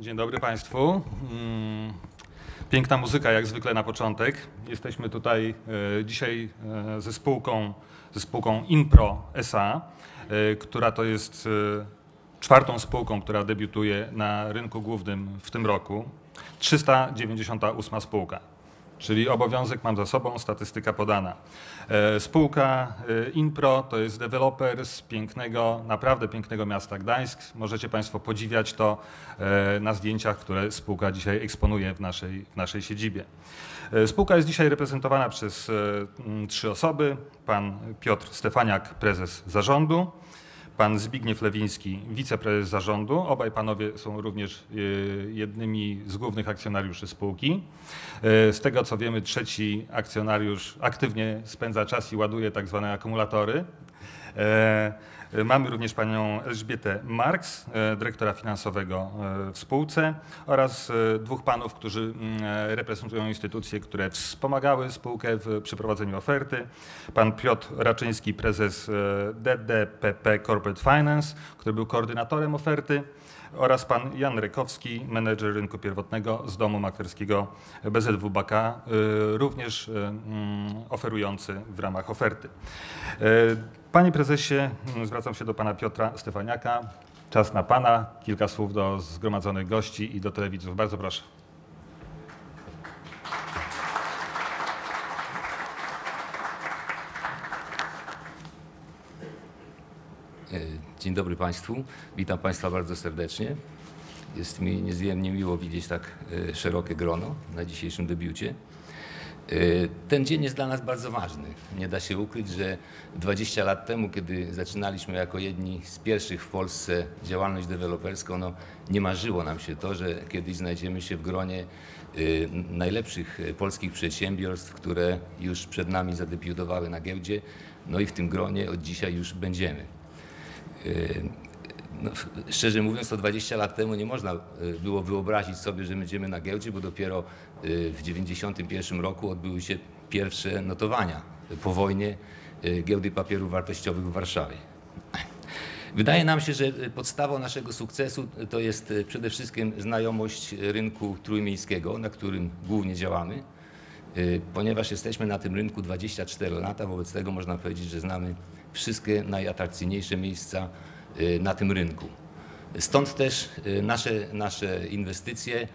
Dzień dobry Państwu. Mm, Piękna muzyka jak zwykle na początek. Jesteśmy tutaj e, dzisiaj e, ze spółką, ze spółką Impro SA, e, która to jest czwartą spółką, która debiutuje na rynku głównym w tym roku. 398 spółka. Czyli obowiązek mam za sobą, statystyka podana. E, Spółka e, Impro to jest deweloper z pięknego, naprawdę pięknego miasta Gdańsk. Możecie Państwo podziwiać to e, na zdjęciach, które spółka dzisiaj eksponuje w naszej, w naszej siedzibie. Spółka jest dzisiaj reprezentowana przez trzy osoby. Pan Piotr Stefaniak, prezes zarządu, pan Zbigniew Lewiński, wiceprezes zarządu. Obaj panowie są również e, jednymi z głównych akcjonariuszy spółki. E, Z tego co wiemy, trzeci akcjonariusz aktywnie spędza czas i ładuje tak zwane akumulatory. E, Mamy również panią Elżbietę Marks, e, dyrektora finansowego e, w spółce oraz dwóch panów, którzy mm, reprezentują instytucje, które wspomagały spółkę w przeprowadzeniu oferty. Pan Piotr Raczyński, prezes DDPP Corporate Finance, który był koordynatorem oferty oraz pan Jan Rykowski, menedżer rynku pierwotnego z domu maklerskiego BZW Baka, y, również y, mm, oferujący w ramach oferty. Y, Panie prezesie, mm, zwracam się do pana Piotra Stefaniaka. Czas na pana. Kilka słów do zgromadzonych gości i do telewidzów. Bardzo proszę. Dzień dobry Państwu. Witam Państwa bardzo serdecznie. Jest mi niezmiernie miło widzieć tak e, szerokie grono na dzisiejszym debiucie. E, Ten dzień jest dla nas bardzo ważny. Nie da się ukryć, że 20 lat temu, kiedy zaczynaliśmy jako jedni z pierwszych w Polsce działalność deweloperską, no, nie marzyło nam się to, że kiedyś znajdziemy się w gronie e, najlepszych polskich przedsiębiorstw, które już przed nami zadebiutowały na giełdzie. No i w tym gronie od dzisiaj już będziemy. No, szczerze mówiąc, to 20 lat temu nie można y, było wyobrazić sobie, że będziemy na giełdzie, bo dopiero y, w 1991 roku odbyły się pierwsze notowania po wojnie y, giełdy papierów wartościowych w Warszawie. Wydaje nam się, że podstawą naszego sukcesu to jest przede wszystkim znajomość rynku trójmiejskiego, na którym głównie działamy. Ponieważ jesteśmy na tym rynku 24 lata, wobec tego można powiedzieć, że znamy wszystkie najatrakcyjniejsze miejsca y, na tym rynku. Stąd też y, nasze, nasze inwestycje,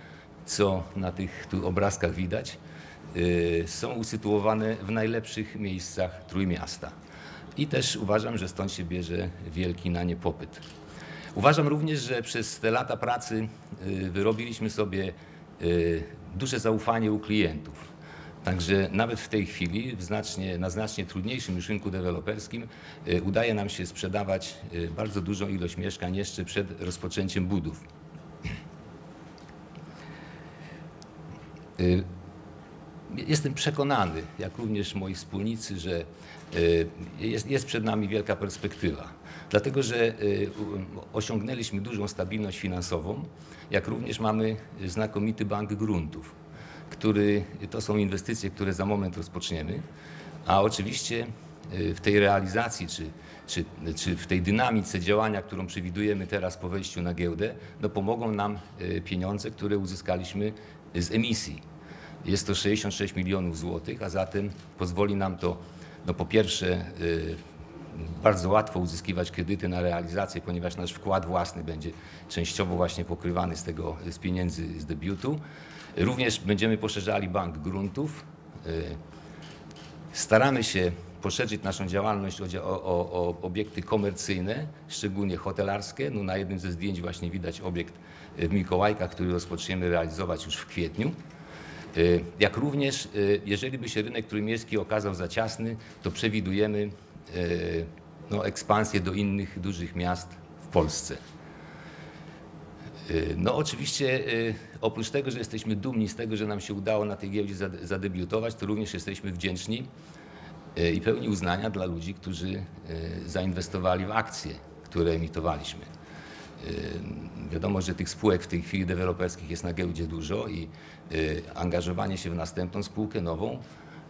co na tych tu obrazkach widać, y, są usytuowane w najlepszych miejscach Trójmiasta. I też uważam, że stąd się bierze wielki na nie popyt. Uważam również, że przez te lata pracy wyrobiliśmy sobie duże zaufanie u klientów. Także nawet w tej chwili w znacznie, na znacznie trudniejszym już rynku deweloperskim y, udaje nam się sprzedawać y, bardzo dużą ilość mieszkań jeszcze przed rozpoczęciem budów. Y, Jestem przekonany, jak również moi wspólnicy, że jest, jest przed nami wielka perspektywa. Dlatego, że osiągnęliśmy dużą stabilność finansową, jak również mamy znakomity bank gruntów który, to są inwestycje, które za moment rozpoczniemy, a oczywiście y, w tej realizacji, czy, czy, czy w tej dynamice działania, którą przewidujemy teraz po wejściu na giełdę, no pomogą nam y, pieniądze, które uzyskaliśmy z emisji. Jest to 66 milionów złotych, a zatem pozwoli nam to no po pierwsze y, bardzo łatwo uzyskiwać kredyty na realizację, ponieważ nasz wkład własny będzie częściowo właśnie pokrywany z tego z pieniędzy z debiutu. Również będziemy poszerzali bank gruntów. Staramy się poszerzyć naszą działalność o, o, o obiekty komercyjne, szczególnie hotelarskie. No na jednym ze zdjęć właśnie widać obiekt w Mikołajkach, który rozpoczniemy realizować już w kwietniu. Jak również, jeżeli by się rynek trójmiejski okazał za ciasny, to przewidujemy no, ekspansję do innych dużych miast w Polsce. No oczywiście oprócz tego, że jesteśmy dumni z tego, że nam się udało na tej giełdzie zadebiutować, to również jesteśmy wdzięczni i pełni uznania dla ludzi, którzy zainwestowali w akcje, które emitowaliśmy. Wiadomo, że tych spółek w tej chwili deweloperskich jest na giełdzie dużo i angażowanie się w następną spółkę nową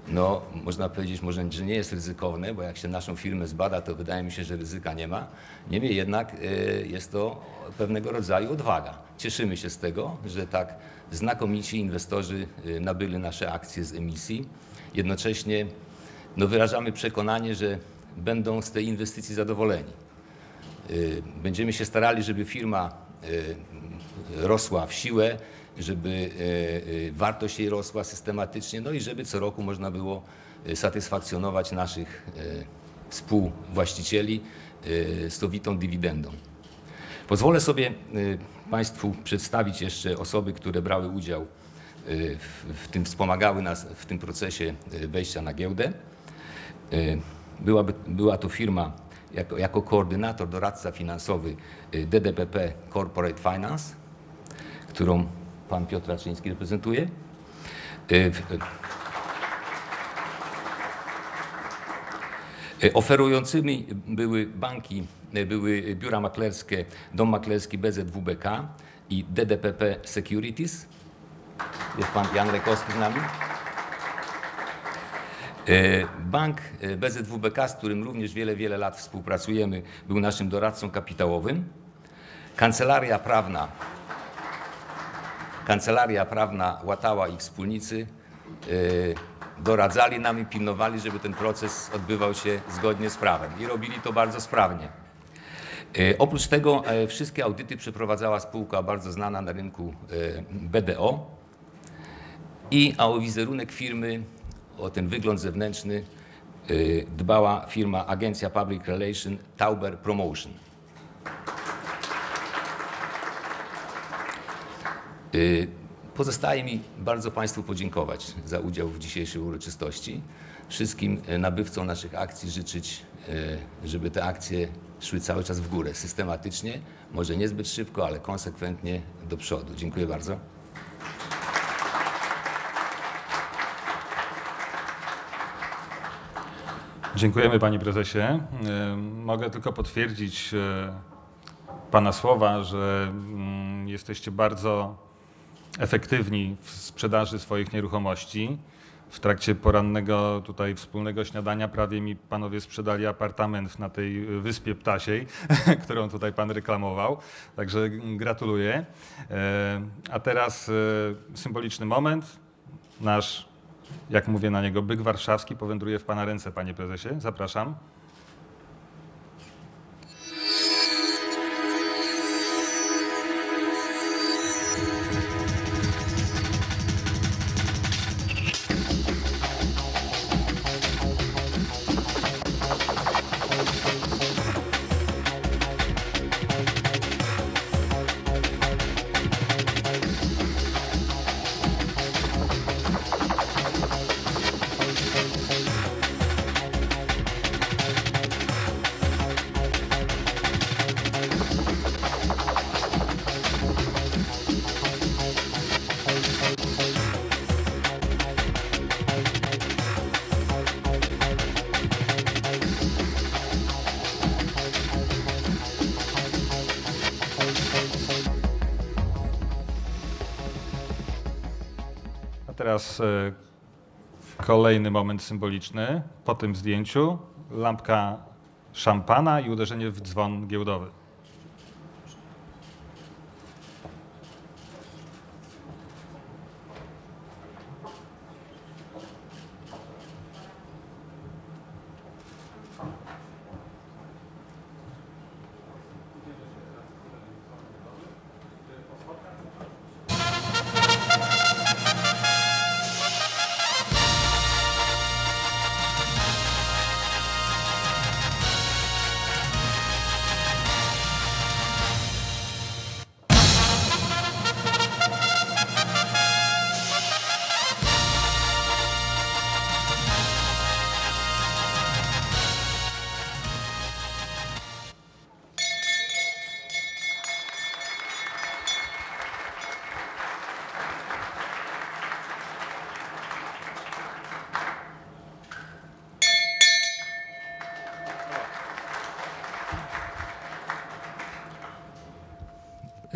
no można powiedzieć może, że nie jest ryzykowne, bo jak się naszą firmę zbada, to wydaje mi się, że ryzyka nie ma. Niemniej jednak y, jest to pewnego rodzaju odwaga. cieszymy się z tego, że tak znakomici inwestorzy y, nabyli nasze akcje z emisji. Jednocześnie no, wyrażamy przekonanie, że będą z tej inwestycji zadowoleni. Y, będziemy się starali, żeby firma rosła w siłę, żeby wartość jej rosła systematycznie, no i żeby co roku można było satysfakcjonować naszych współwłaścicieli stowitą dywidendą. Pozwolę sobie Państwu przedstawić jeszcze osoby, które brały udział w, tym, wspomagały nas w tym procesie wejścia na giełdę. Była, była to firma jako, jako koordynator, doradca finansowy DDPP Corporate Finance, którą pan Piotr Raczyński reprezentuje. Oferującymi były banki były biura maklerskie, dom maklerski BZWBK i DDPP Securities. Jest pan Jan Rekowski z nami. Bank BZWBK, z którym również wiele, wiele lat współpracujemy, był naszym doradcą kapitałowym. Kancelaria prawna, kancelaria prawna Łatała i wspólnicy e, doradzali nam i pilnowali, żeby ten proces odbywał się zgodnie z prawem i robili to bardzo sprawnie. E, oprócz tego e, wszystkie audyty przeprowadzała spółka bardzo znana na rynku e, BDO i o wizerunek firmy, o ten wygląd zewnętrzny dbała firma Agencja Public Relation Tauber Promotion. Pozostaje mi bardzo Państwu podziękować za udział w dzisiejszej uroczystości. Wszystkim nabywcom naszych akcji życzyć, żeby te akcje szły cały czas w górę, systematycznie, może niezbyt szybko, ale konsekwentnie do przodu. Dziękuję bardzo. Dziękujemy Panie Prezesie. Mogę tylko potwierdzić Pana słowa, że mm, jesteście bardzo efektywni w sprzedaży swoich nieruchomości w trakcie porannego tutaj wspólnego śniadania prawie mi panowie sprzedali apartament na tej wyspie ptasiej, którą tutaj pan reklamował. Także gratuluję. E, a teraz e, symboliczny moment. Nasz, jak mówię na niego, byk warszawski powędruje w pana ręce, panie prezesie. Zapraszam. Teraz e, kolejny moment symboliczny. Po tym zdjęciu lampka szampana i uderzenie w dzwon giełdowy.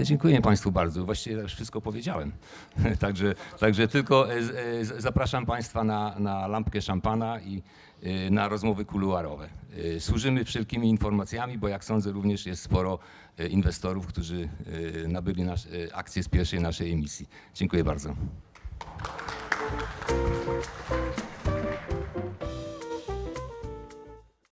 Dziękuję Państwu bardzo. Właściwie już wszystko powiedziałem. Także, także tylko e, e, zapraszam Państwa na, na lampkę szampana i e, na rozmowy kuluarowe. E, Służymy wszelkimi informacjami, bo jak sądzę również jest sporo e, inwestorów, którzy e, nabyli nasz, e, akcje z pierwszej naszej emisji. Dziękuję bardzo.